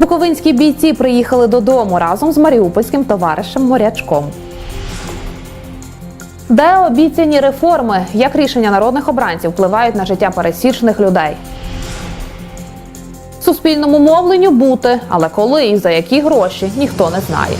Буковинські бійці приїхали додому разом з маріупольським товаришем морячком. Де обіцяні реформи? Як рішення народних обранців впливають на життя пересічних людей? Суспільному мовленню бути, але коли і за які гроші ніхто не знає.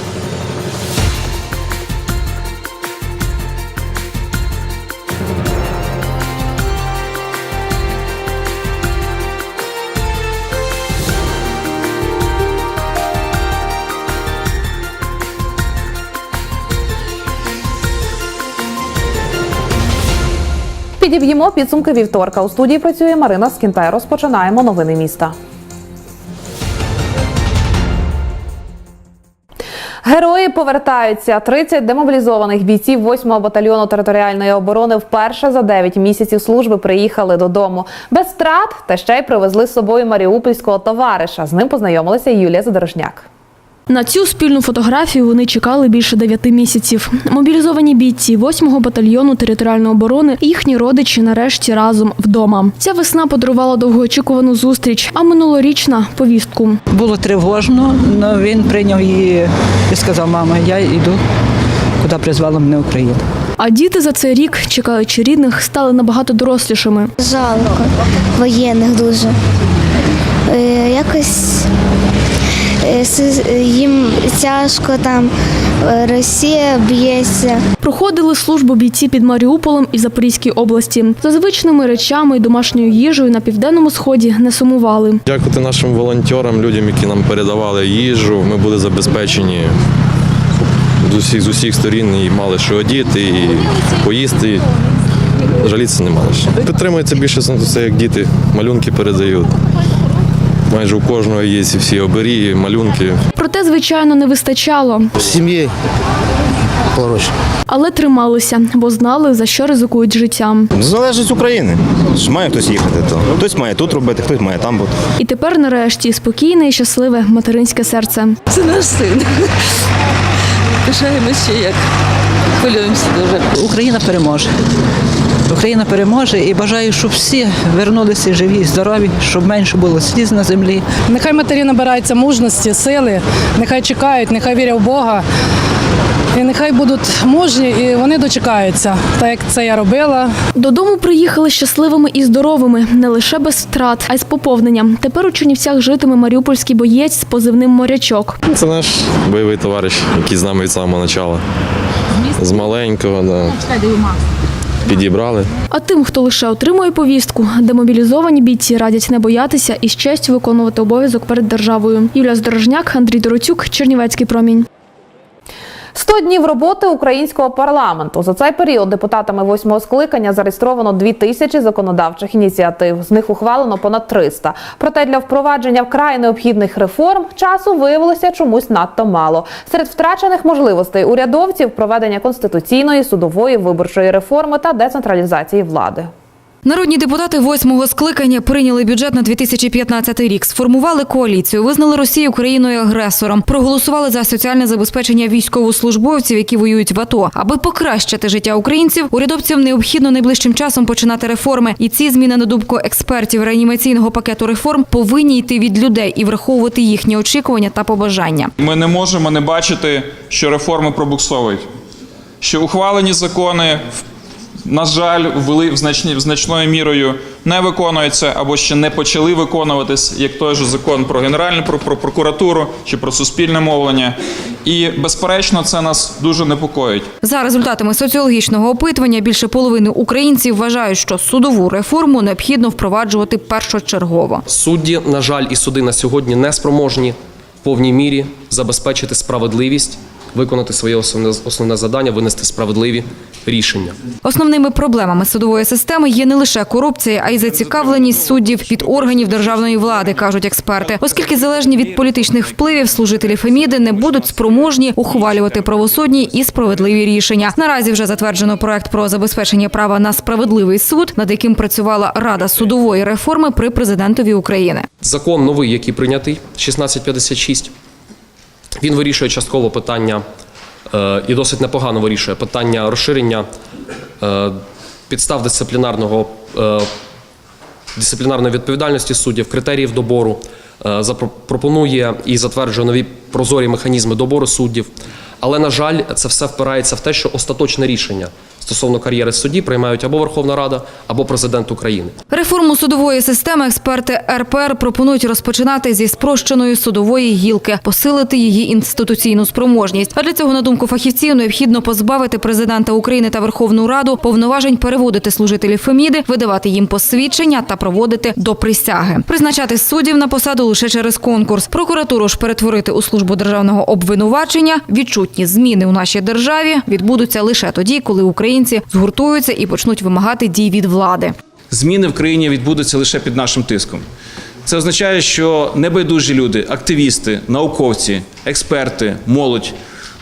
Підіб'ємо підсумки вівторка. У студії працює Марина Скінтай. Розпочинаємо новини міста. Герої повертаються. 30 демобілізованих бійців 8-го батальйону територіальної оборони вперше за 9 місяців служби приїхали додому без втрат та ще й привезли з собою маріупольського товариша. З ним познайомилася Юлія Задорожняк. На цю спільну фотографію вони чекали більше дев'яти місяців. Мобілізовані бійці 8-го батальйону територіальної оборони і їхні родичі нарешті разом вдома. Ця весна подарувала довгоочікувану зустріч, а минулорічна повістку. Було тривожно, але він прийняв її і сказав, мама, я йду, куди призвала мене Україна. А діти за цей рік, чекаючи рідних, стали набагато дорослішими. Жалко воєнних дуже. Е, якось їм тяжко там, е, Росія б'ється. Проходили службу бійці під Маріуполем і в Запорізькій області. За звичними речами і домашньою їжею на південному сході не сумували. Дякувати нашим волонтерам, людям, які нам передавали їжу. Ми були забезпечені з усіх, з усіх сторін і мали що одіти, і поїсти. Жалітися не мали що. Підтримується більше за все, як діти, малюнки передають. Майже у кожного є ці всі оберіги, малюнки. Проте, звичайно, не вистачало, сім'ї поруч. але трималися, бо знали за що ризикують життям. Залежить України. Ж має хтось їхати, то хтось має тут робити, хтось має там бути. І тепер, нарешті, спокійне і щасливе материнське серце. Це наш син. Пишаємося ще як. Хвилюємося дуже. Україна переможе. Україна переможе і бажаю, щоб всі вернулися живі, здорові, щоб менше було сліз на землі. Нехай матері набираються мужності, сили, нехай чекають, нехай вірять в Бога. І нехай будуть мужні, і вони дочекаються, так як це я робила. Додому приїхали щасливими і здоровими, не лише без втрат, а й з поповненням. Тепер у Чернівцях житиме маріупольський боєць з позивним морячок. Це наш бойовий товариш, який з нами від самого початку. З маленького, да. Підібрали. А тим, хто лише отримує повістку, демобілізовані бійці радять не боятися і з честю виконувати обов'язок перед державою. Юлія Здорожняк, Андрій Дороцюк, Чернівецький промінь. 100 днів роботи українського парламенту. За цей період депутатами восьмого скликання зареєстровано 2 тисячі законодавчих ініціатив. З них ухвалено понад 300. Проте для впровадження вкрай необхідних реформ часу виявилося чомусь надто мало. Серед втрачених можливостей урядовців проведення конституційної, судової, виборчої реформи та децентралізації влади. Народні депутати восьмого скликання прийняли бюджет на 2015 рік, сформували коаліцію, визнали Росію країною агресором, проголосували за соціальне забезпечення військовослужбовців, які воюють в АТО. Аби покращити життя українців, урядовцям необхідно найближчим часом починати реформи. І ці зміни на думку експертів реанімаційного пакету реформ повинні йти від людей і враховувати їхні очікування та побажання. Ми не можемо не бачити, що реформи пробуксовують, що ухвалені закони, в- на жаль, ввели в значні в значною мірою не виконуються або ще не почали виконуватись, як той же закон про генеральну про, про прокуратуру чи про суспільне мовлення. І безперечно, це нас дуже непокоїть. За результатами соціологічного опитування більше половини українців вважають, що судову реформу необхідно впроваджувати першочергово. Судді, на жаль, і суди на сьогодні не спроможні в повній мірі забезпечити справедливість, виконати своє основне, основне завдання, винести справедливі рішення. Основними проблемами судової системи є не лише корупція, а й зацікавленість суддів від органів державної влади, кажуть експерти, оскільки залежні від політичних впливів служителі Феміди не будуть спроможні ухвалювати правосудні і справедливі рішення. Наразі вже затверджено проект про забезпечення права на справедливий суд, над яким працювала Рада судової реформи при президентові України. Закон новий, який прийнятий, 1656, він вирішує частково питання е, і досить непогано вирішує питання розширення е, підстав дисциплінарного е, дисциплінарної відповідальності суддів, критеріїв добору, е, запро- пропонує і затверджує нові прозорі механізми добору суддів. Але, на жаль, це все впирається в те, що остаточне рішення стосовно кар'єри судді приймають або Верховна Рада, або президент України. Реформу судової системи експерти РПР пропонують розпочинати зі спрощеної судової гілки, посилити її інституційну спроможність. А для цього, на думку фахівців, необхідно позбавити президента України та Верховну Раду повноважень переводити служителів Феміди, видавати їм посвідчення та проводити до присяги, призначати суддів на посаду лише через конкурс. Прокуратуру ж перетворити у службу державного обвинувачення. Відчутні зміни у нашій державі відбудуться лише тоді, коли українці згуртуються і почнуть вимагати дій від влади. зміни в країні відбудуться лише під нашим тиском. Це означає, що небайдужі люди, активісти, науковці, експерти, молодь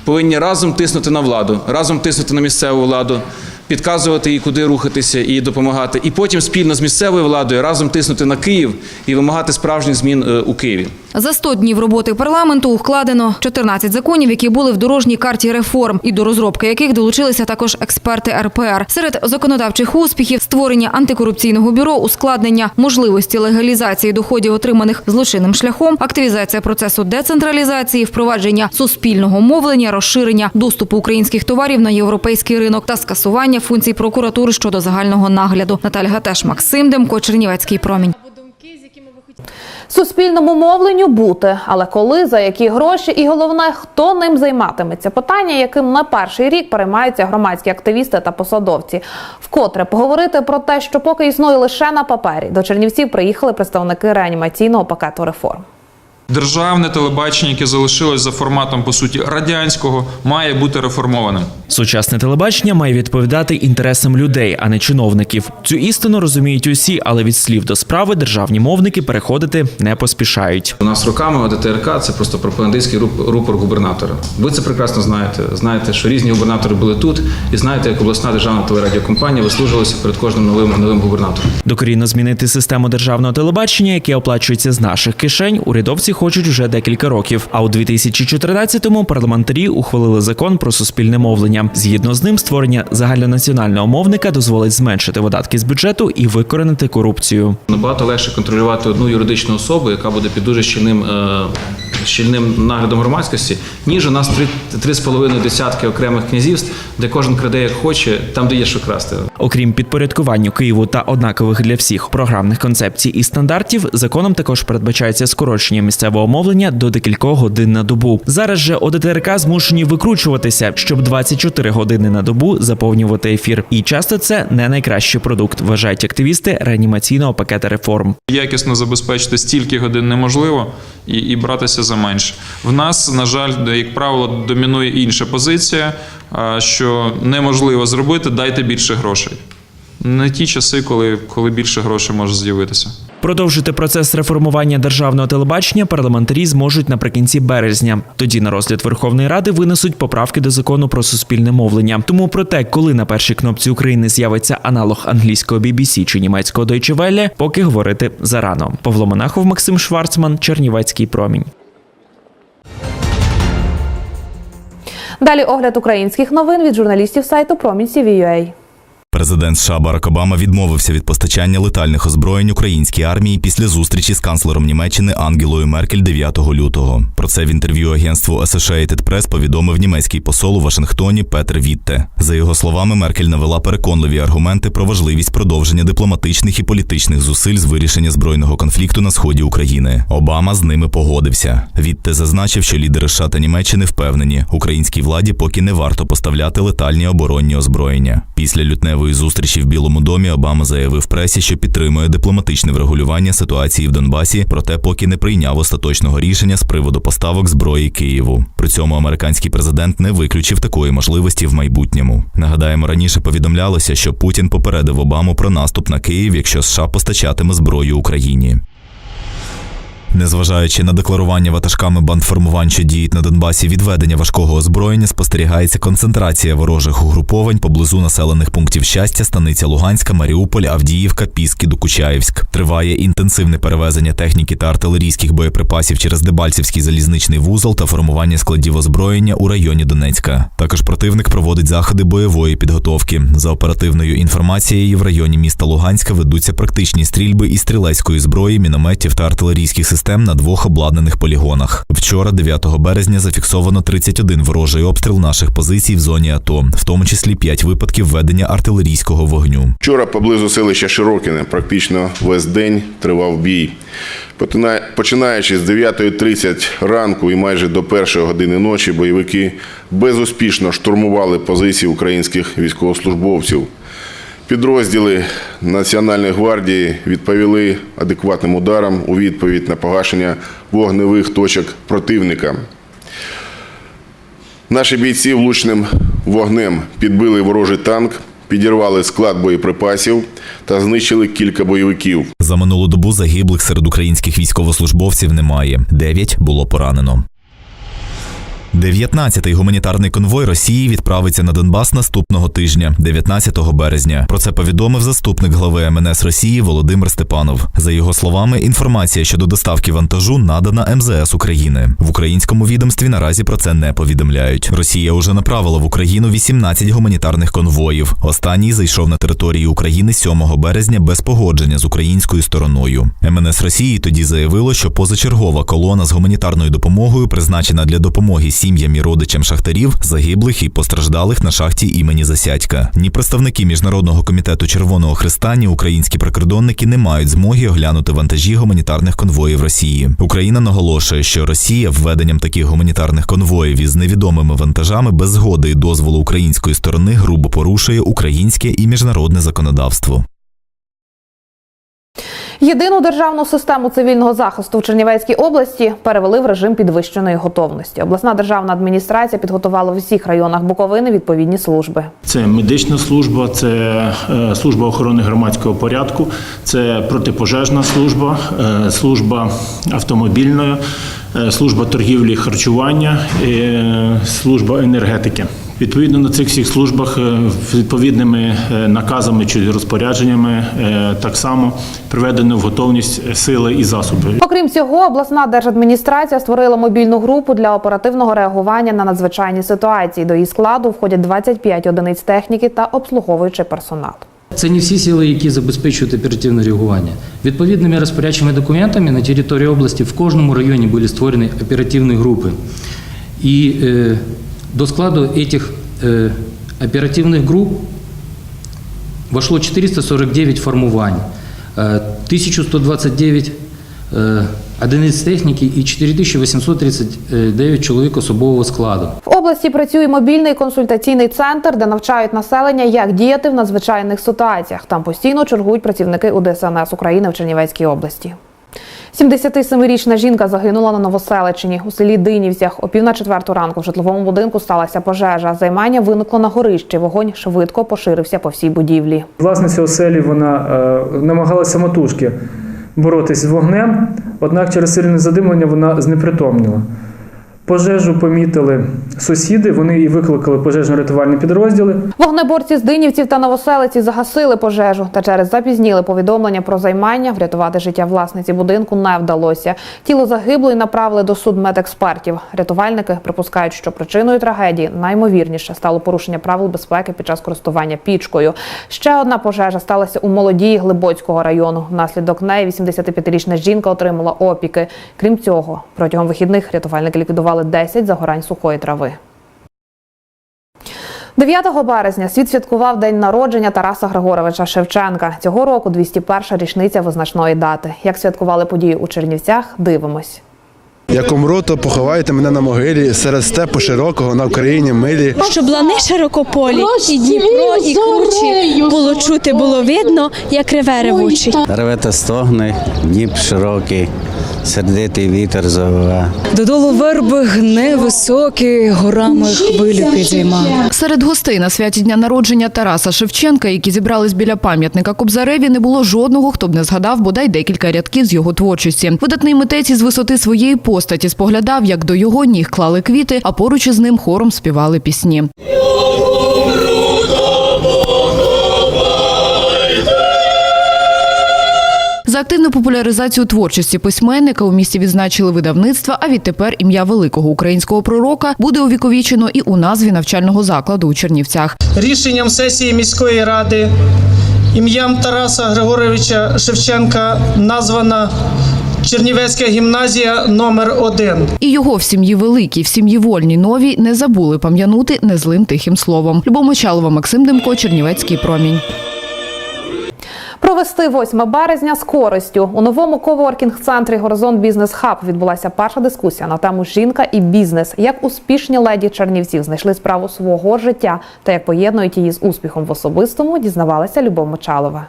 повинні разом тиснути на владу, разом тиснути на місцеву владу, підказувати їй, куди рухатися і допомагати. І потім спільно з місцевою владою разом тиснути на Київ і вимагати справжніх змін е, у Києві. За 100 днів роботи парламенту укладено 14 законів, які були в дорожній карті реформ, і до розробки яких долучилися також експерти РПР. Серед законодавчих успіхів створення антикорупційного бюро, ускладнення можливості легалізації доходів, отриманих злочинним шляхом, активізація процесу децентралізації, впровадження суспільного мовлення, розширення доступу українських товарів на європейський ринок та скасування функцій прокуратури щодо загального нагляду. Наталя Гатеш, Максим Демко, Чернівецький промінь. Суспільному мовленню бути, але коли, за які гроші, і головне, хто ним займатиметься. Питання, яким на перший рік переймаються громадські активісти та посадовці. Вкотре поговорити про те, що поки існує лише на папері. До Чернівців приїхали представники реанімаційного пакету реформ. Державне телебачення, яке залишилось за форматом по суті радянського, має бути реформованим. Сучасне телебачення має відповідати інтересам людей, а не чиновників. Цю істину розуміють усі, але від слів до справи державні мовники переходити не поспішають. У нас роками ОДТРК це просто пропагандистський рупор губернатора. Ви це прекрасно знаєте. Знаєте, що різні губернатори були тут, і знаєте, як обласна державна телерадіокомпанія вислужувалася перед кожним новим новим губернатором. Докорінно змінити систему державного телебачення, яке оплачується з наших кишень, урядовці хочуть вже декілька років. А у 2014-му парламентарі ухвалили закон про суспільне мовлення. Згідно з ним, створення загальнонаціонального мовника дозволить зменшити видатки з бюджету і викоренити корупцію. Набагато легше контролювати одну юридичну особу, яка буде під дуже щільним, е, щільним наглядом громадськості, ніж у нас три, три з половиною десятки окремих князівств, де кожен краде як хоче, там де є що красти. Окрім підпорядкуванню Києву та однакових для всіх програмних концепцій і стандартів, законом також передбачається скорочення місцевого мовлення до декількох годин на добу. Зараз же ОДТРК змушені викручуватися, щоб 24 години на добу заповнювати ефір. І часто це не найкращий продукт, вважають активісти реанімаційного пакета реформ. Якісно забезпечити стільки годин неможливо і, і братися за менше. В нас, на жаль, як правило, домінує інша позиція, що неможливо зробити, дайте більше грошей. Не ті часи, коли, коли більше грошей може з'явитися. Продовжити процес реформування державного телебачення парламентарі зможуть наприкінці березня. Тоді на розгляд Верховної Ради винесуть поправки до закону про суспільне мовлення. Тому про те, коли на першій кнопці України з'явиться аналог англійського BBC чи німецького Deutsche Welle, поки говорити зарано. Павло Монахов, Максим Шварцман, Чернівецький промінь. Далі огляд українських новин від журналістів сайту Промінь CVUA. Президент США Барак Обама відмовився від постачання летальних озброєнь українській армії після зустрічі з канцлером Німеччини Ангелою Меркель 9 лютого. Про це в інтерв'ю агентству Associated Press повідомив німецький посол у Вашингтоні Петер Вітте. За його словами, Меркель навела переконливі аргументи про важливість продовження дипломатичних і політичних зусиль з вирішення збройного конфлікту на сході України. Обама з ними погодився. Вітте зазначив, що лідери США та Німеччини впевнені, українській владі поки не варто поставляти летальні оборонні озброєння. Після лютневої зустрічі в Білому домі Обама заявив пресі, що підтримує дипломатичне врегулювання ситуації в Донбасі, проте поки не прийняв остаточного рішення з приводу поставок зброї Києву. При цьому американський президент не виключив такої можливості в майбутньому. Нагадаємо, раніше повідомлялося, що Путін попередив Обаму про наступ на Київ, якщо США постачатиме зброю Україні. Незважаючи на декларування ватажками бандформувань, що діють на Донбасі відведення важкого озброєння, спостерігається концентрація ворожих угруповань поблизу населених пунктів щастя, станиця Луганська, Маріуполь, Авдіївка, Піски, Докучаївськ. Триває інтенсивне перевезення техніки та артилерійських боєприпасів через Дебальцівський залізничний вузол та формування складів озброєння у районі Донецька. Також противник проводить заходи бойової підготовки. За оперативною інформацією, в районі міста Луганська ведуться практичні стрільби із стрілецької зброї, мінометів та артилерійських систем систем на двох обладнаних полігонах. Вчора, 9 березня, зафіксовано 31 ворожий обстріл наших позицій в зоні АТО, в тому числі 5 випадків ведення артилерійського вогню. Вчора поблизу селища Широкине практично весь день тривав бій. Починаючи з 9.30 ранку і майже до першої години ночі бойовики безуспішно штурмували позиції українських військовослужбовців. Підрозділи Національної гвардії відповіли адекватним ударом у відповідь на погашення вогневих точок противника. Наші бійці влучним вогнем підбили ворожий танк, підірвали склад боєприпасів та знищили кілька бойовиків. За минулу добу загиблих серед українських військовослужбовців немає. Дев'ять було поранено. 19-й гуманітарний конвой Росії відправиться на Донбас наступного тижня, 19 березня. Про це повідомив заступник глави МНС Росії Володимир Степанов. За його словами, інформація щодо доставки вантажу надана МЗС України. В українському відомстві наразі про це не повідомляють. Росія уже направила в Україну 18 гуманітарних конвоїв. Останній зайшов на територію України 7 березня без погодження з українською стороною. МНС Росії тоді заявило, що позачергова колона з гуманітарною допомогою призначена для допомоги сім'ям і родичам шахтарів, загиблих і постраждалих на шахті імені Засядька. Ні представники міжнародного комітету Червоного Христа, ні українські прикордонники не мають змоги оглянути вантажі гуманітарних конвоїв Росії. Україна наголошує, що Росія введенням таких гуманітарних конвоїв із невідомими вантажами без згоди і дозволу української сторони грубо порушує українське і міжнародне законодавство. Єдину державну систему цивільного захисту в Чернівецькій області перевели в режим підвищеної готовності. Обласна державна адміністрація підготувала в усіх районах Буковини відповідні служби. Це медична служба, це е, служба охорони громадського порядку, це протипожежна служба, е, служба автомобільної, е, служба торгівлі харчування, служба енергетики. Відповідно на цих всіх службах е, відповідними е, наказами чи розпорядженнями е, так само приведено в готовність сили і засоби. Окрім цього, обласна держадміністрація створила мобільну групу для оперативного реагування на надзвичайні ситуації. До її складу входять 25 одиниць техніки та обслуговуючий персонал. Це не всі сили, які забезпечують оперативне реагування. Відповідними розпорядчими документами на території області в кожному районі були створені оперативні групи. І до складу цих е, оперативних груп вошло 449 формувань, е, 1129 е, одиниць техніки і 4839 чоловік особового складу. В області працює мобільний консультаційний центр, де навчають населення, як діяти в надзвичайних ситуаціях. Там постійно чергують працівники УДСНС України в Чернівецькій області. 77-річна жінка загинула на Новоселичині у селі Динівцях. О пів на четверту ранку в житловому будинку сталася пожежа. Займання виникло на горищі. Вогонь швидко поширився по всій будівлі. Власниця оселі вона е, намагалася мотужки боротись з вогнем, однак через сильне задимлення вона знепритомніла. Пожежу помітили сусіди, вони і викликали пожежно-рятувальні підрозділи. Вогнеборці з Динівців та Новоселиці загасили пожежу, та через запізніли повідомлення про займання врятувати життя власниці будинку не вдалося. Тіло загиблої направили до судмедекспертів. Рятувальники припускають, що причиною трагедії наймовірніше стало порушення правил безпеки під час користування пічкою. Ще одна пожежа сталася у молодії Глибоцького району. Внаслідок неї 85-річна жінка отримала опіки. Крім цього, протягом вихідних рятувальники ліквідували 10 загорань сухої трави. 9 березня світ святкував день народження Тараса Григоровича Шевченка. Цього року 201 річниця визначної дати. Як святкували події у Чернівцях, дивимось. Як умру, то поховайте мене на могилі серед степу широкого на Україні милі. Щоб лани широкополі, і Дніпро, і кручі було чути, було видно, як реве ревучий. Ревете стогне, Дніп широкий, сердитий вітер завиве. Додолу верби гне високі, горами хвилю підійма. Серед гостей на святі дня народження Тараса Шевченка, які зібрались біля пам'ятника Кобзареві, не було жодного, хто б не згадав бодай декілька рядків з його творчості. Видатний митець із висоти своєї постаті споглядав, як до його ніг клали квіти, а поруч із ним хором співали пісні. За активну популяризацію творчості письменника у місті відзначили видавництва. А відтепер ім'я великого українського пророка буде увіковічено і у назві навчального закладу у Чернівцях. Рішенням сесії міської ради ім'ям Тараса Григоровича Шевченка названа Чернівецька гімназія номер 1 І його в сім'ї великій, в сім'ї вольній новій не забули пам'янути незлим тихим словом. Любов Мочалова, Максим Демко, Чернівецький промінь. Провести 8 березня з користю у новому коворкінг-центрі Горизонт Бізнес Хаб відбулася перша дискусія на тему жінка і бізнес. Як успішні леді Чернівців знайшли справу свого життя та як поєднують її з успіхом в особистому, дізнавалася Любов Мочалова.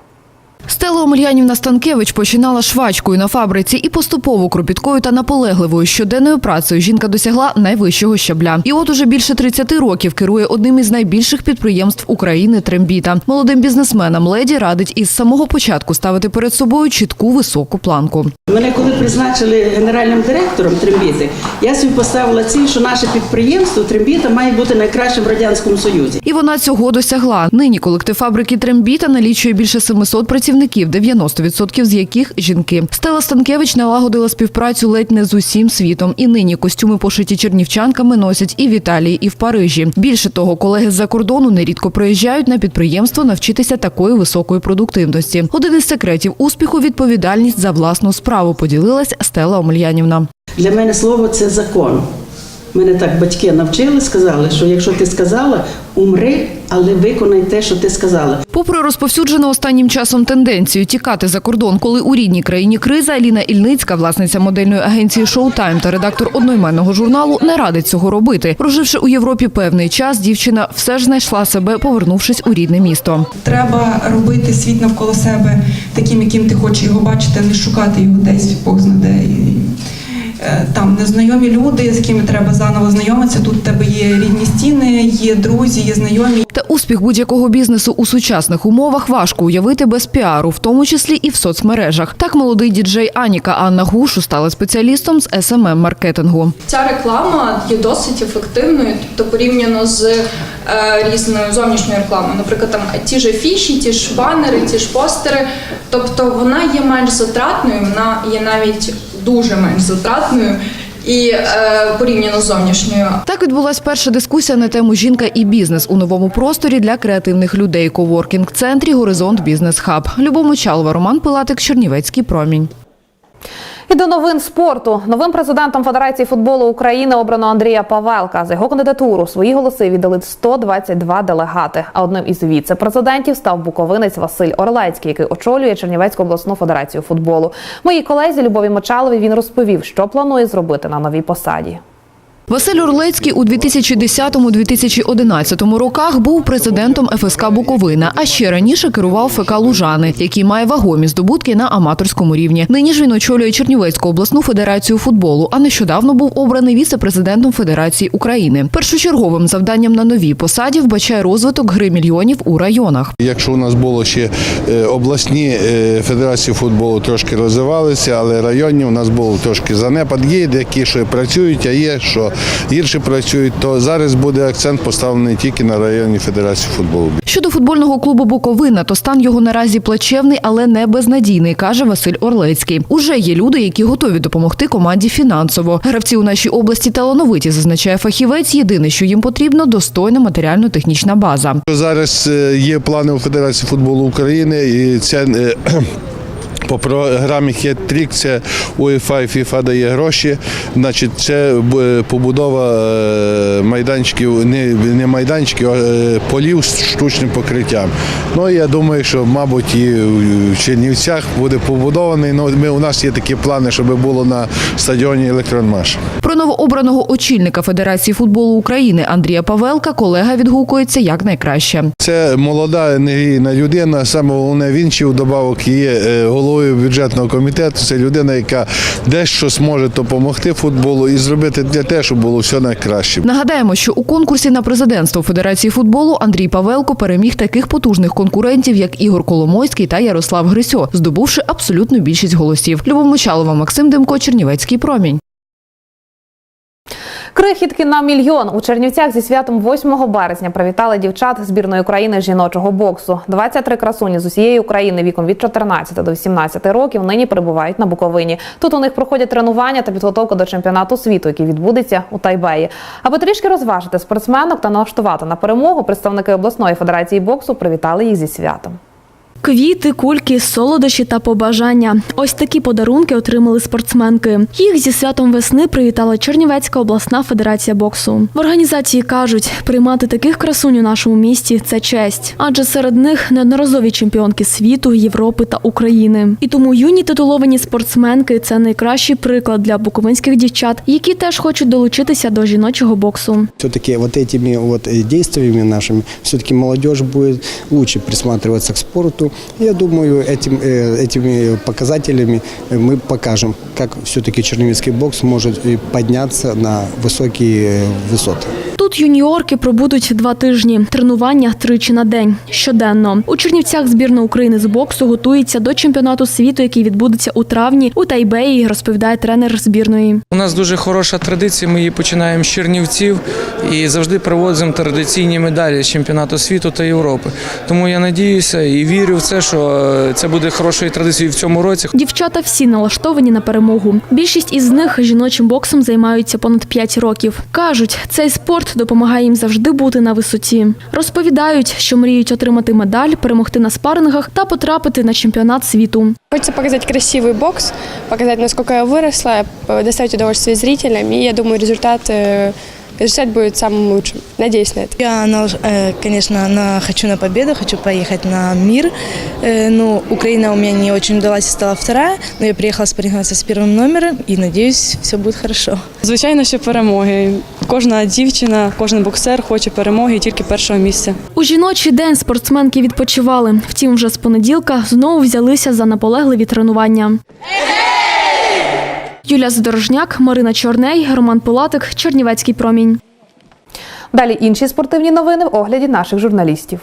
Стела Омельянівна Станкевич починала швачкою на фабриці і поступово кропіткою та наполегливою щоденною працею жінка досягла найвищого щабля. І от уже більше 30 років керує одним із найбільших підприємств України Трембіта. Молодим бізнесменам леді радить із самого початку ставити перед собою чітку високу планку. Мене коли призначили генеральним директором Трембіти, я собі поставила ціль, що наше підприємство Трембіта має бути найкращим в радянському союзі. І вона цього досягла. Нині колектив фабрики Трембіта налічує більше 700 працівників, 90% з яких жінки. Стела Станкевич налагодила співпрацю ледь не з усім світом. І нині костюми пошиті чернівчанками носять і в Італії, і в Парижі. Більше того, колеги з-за кордону нерідко приїжджають на підприємство навчитися такої високої продуктивності. Один із секретів успіху відповідальність за власну справу поділилась Стела Омельянівна. Для мене слово це закон. Мене так батьки навчили, сказали, що якщо ти сказала, умри, але виконай те, що ти сказала. Попри розповсюджену останнім часом тенденцію тікати за кордон, коли у рідній країні криза, Аліна Ільницька, власниця модельної агенції Showtime та редактор одноіменного журналу, не радить цього робити. Проживши у Європі певний час, дівчина все ж знайшла себе, повернувшись у рідне місто. Треба робити світ навколо себе таким, яким ти хочеш його бачити, а не шукати його десь Бог знаде. Е, Там незнайомі люди, з якими треба заново знайомитися. Тут в тебе є рідні стіни, є друзі, є знайомі. Та успіх будь-якого бізнесу у сучасних умовах важко уявити без піару, в тому числі і в соцмережах. Так молодий діджей Аніка Анна Гушу стала спеціалістом з smm маркетингу Ця реклама є досить ефективною, тобто порівняно з е, різною зовнішньою рекламою. Наприклад, там ті ж фіші, ті ж банери, ті ж постери. Тобто вона є менш затратною, вона є навіть дуже менш затратною і е, порівняно з зовнішньою. Так відбулася перша дискусія на тему жінка і бізнес у новому просторі для креативних людей. Коворкінг центрі Горизонт Бізнес Хаб. Любов Мочалова, Роман Пилатик, Чернівецький промінь. І до новин спорту новим президентом Федерації футболу України обрано Андрія Павелка. За його кандидатуру свої голоси віддали 122 делегати. А одним із віце-президентів став буковинець Василь Орлецький, який очолює Чернівецьку обласну федерацію футболу. Моїй колезі Любові Мочалові він розповів, що планує зробити на новій посаді. Василь Орлецький у 2010-2011 роках був президентом ФСК Буковина, а ще раніше керував ФК Лужани, який має вагомі здобутки на аматорському рівні. Нині ж він очолює Чернівецьку обласну федерацію футболу, а нещодавно був обраний віце-президентом Федерації України. Першочерговим завданням на новій посаді вбачає розвиток гри мільйонів у районах. Якщо у нас було ще е, обласні е, федерації футболу трошки розвивалися, але районні у нас був трошки занепад. Є деякі, що працюють, а є, що гірше працюють, то зараз буде акцент поставлений тільки на районні федерації футболу. Щодо футбольного клубу Буковина, то стан його наразі плачевний, але не безнадійний, каже Василь Орлецький. Уже є люди, які готові допомогти команді фінансово. Гравці у нашій області талановиті, зазначає фахівець. Єдине, що їм потрібно, достойна матеріально-технічна база. Зараз е, є плани у Федерації футболу України і ця. По програмі Хет-Трік це УЄФА і ФІФА дає гроші. Значить, це е, побудова е, майданчиків, не, майданчиків, а е, полів з штучним покриттям. Ну я думаю, що, мабуть, і в Чернівцях буде побудований. Ну, ми, у нас є такі плани, щоб було на стадіоні Електронмаш. Про новообраного очільника Федерації футболу України Андрія Павелка колега відгукується як найкраще. Це молода енергійна людина. Саме головне він ще вдобавок є е, головою бюджетного комітету. Це людина, яка дещо зможе допомогти футболу і зробити для те, щоб було все найкраще. Нагадаємо, що у конкурсі на президентство Федерації футболу Андрій Павелко переміг таких потужних конкурентів, як Ігор Коломойський та Ярослав Грисьо, здобувши абсолютну більшість голосів. Любов Мочалова, Максим Демко, Чернівецький промінь. Крихітки на мільйон у Чернівцях зі святом 8 березня привітали дівчат збірної України жіночого боксу. 23 красуні з усієї України віком від 14 до 18 років нині перебувають на Буковині. Тут у них проходять тренування та підготовка до чемпіонату світу, який відбудеться у Тайбеї. Аби трішки розважити спортсменок та налаштувати на перемогу, представники обласної федерації боксу привітали їх зі святом. Квіти, кульки, солодощі та побажання. Ось такі подарунки отримали спортсменки. Їх зі святом весни привітала Чернівецька обласна федерація боксу. В організації кажуть, приймати таких красунь у нашому місті це честь, адже серед них неодноразові чемпіонки світу, Європи та України. І тому юні титуловані спортсменки це найкращий приклад для буковинських дівчат, які теж хочуть долучитися до жіночого боксу. Все-таки вот этими вот э, действиями нашими, все-таки молодежь будет лучше присматриваться к спорту. Я думаю, этим, э, этими показателями э, мы покажем, как все-таки чернівецкий бокс может э, подняться на высокие э, высоты. Тут юніорки пробудуть два тижні. Тренування тричі на день щоденно. У Чернівцях збірна України з боксу готується до чемпіонату світу, який відбудеться у травні у Тайбеї, розповідає тренер збірної. У нас дуже хороша традиція. Ми її починаємо з Чернівців і завжди привозимо традиційні медалі з чемпіонату світу та Європи. Тому я надіюся і вірю в це, що е, це буде хорошою традицією в цьому році. Дівчата всі налаштовані на перемогу. Більшість із них жіночим боксом займаються понад 5 років. кажуть, цей спорт допомагає їм завжди бути на висоті. Розповідають, що мріють отримати медаль, перемогти на спарингах та потрапити на чемпіонат світу. Хочется показать красивый бокс, показать, насколько я выросла, э, доставить удовольствие зрителям, и я думаю, результат, э, результат будет самым лучшим. Надеюсь на это. Я, э, конечно, на, хочу на победу, хочу поехать на мир. Э, Ну, Украина у меня не очень удалась и стала вторая, но я приехала спарринговаться с первым номером и надеюсь, все будет хорошо. Звичайно, що перемоги. Кожна дівчина, кожен боксер хоче перемоги і тільки першого місця. У жіночий день спортсменки відпочивали. Втім, вже з понеділка знову взялися за наполегливі тренування. Юлія Задорожняк, Марина Чорней, Роман Полатик, Чернівецький промінь. Далі інші спортивні новини в огляді наших журналістів.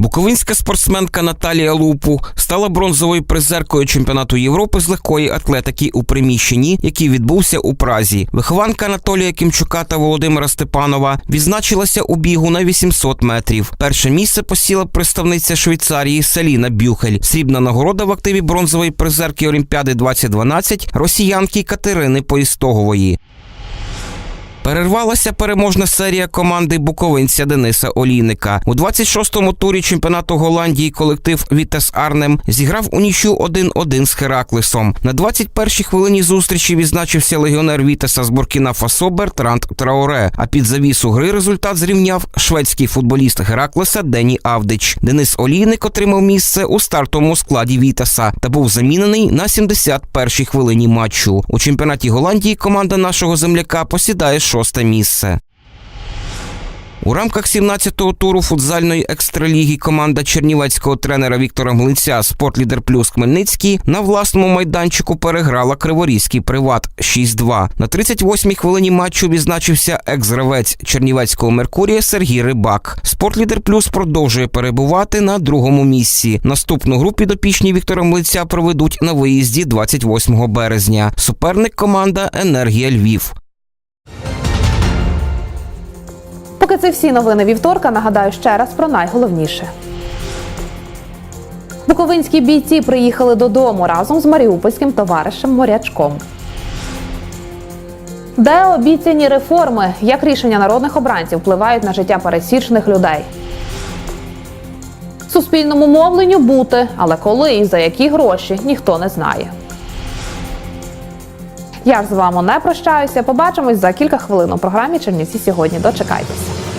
Буковинська спортсменка Наталія Лупу стала бронзовою призеркою чемпіонату Європи з легкої атлетики у приміщенні, який відбувся у Празі. Вихованка Анатолія Кімчука та Володимира Степанова відзначилася у бігу на 800 метрів. Перше місце посіла представниця Швейцарії Селіна Бюхель. Срібна нагорода в активі бронзової призерки Олімпіади 2012 росіянки Катерини Поїстогової. Перервалася переможна серія команди буковинця Дениса Олійника. У 26-му турі чемпіонату Голландії колектив Вітес Арнем зіграв у нічю 1-1 з Хераклесом. На 21-й хвилині зустрічі відзначився легіонер Вітеса з Буркіна Фасо Бертранд Траоре. А під завісу гри результат зрівняв шведський футболіст Гераклеса Дені Авдич. Денис Олійник отримав місце у стартовому складі Вітеса та був замінений на 71-й хвилині матчу. У чемпіонаті Голландії команда нашого земляка посідає шосте місце. У рамках 17-го туру футзальної екстраліги команда чернівецького тренера Віктора Млинця «Спортлідер Плюс Хмельницький на власному майданчику переграла Криворізький приват 6-2. На 38-й хвилині матчу відзначився екс-гравець чернівецького Меркурія Сергій Рибак. «Спортлідер Плюс продовжує перебувати на другому місці. Наступну гру підопічні Віктора Млинця проведуть на виїзді 28 березня. Суперник команда Енергія Львів. Поки це всі новини вівторка, нагадаю ще раз про найголовніше. Буковинські бійці приїхали додому разом з маріупольським товаришем Морячком. Де обіцяні реформи, як рішення народних обранців впливають на життя пересічних людей? Суспільному мовленню бути, але коли і за які гроші ніхто не знає. Я ж з вами не прощаюся. Побачимось за кілька хвилин у програмі Чернівці сьогодні. Дочекайтеся.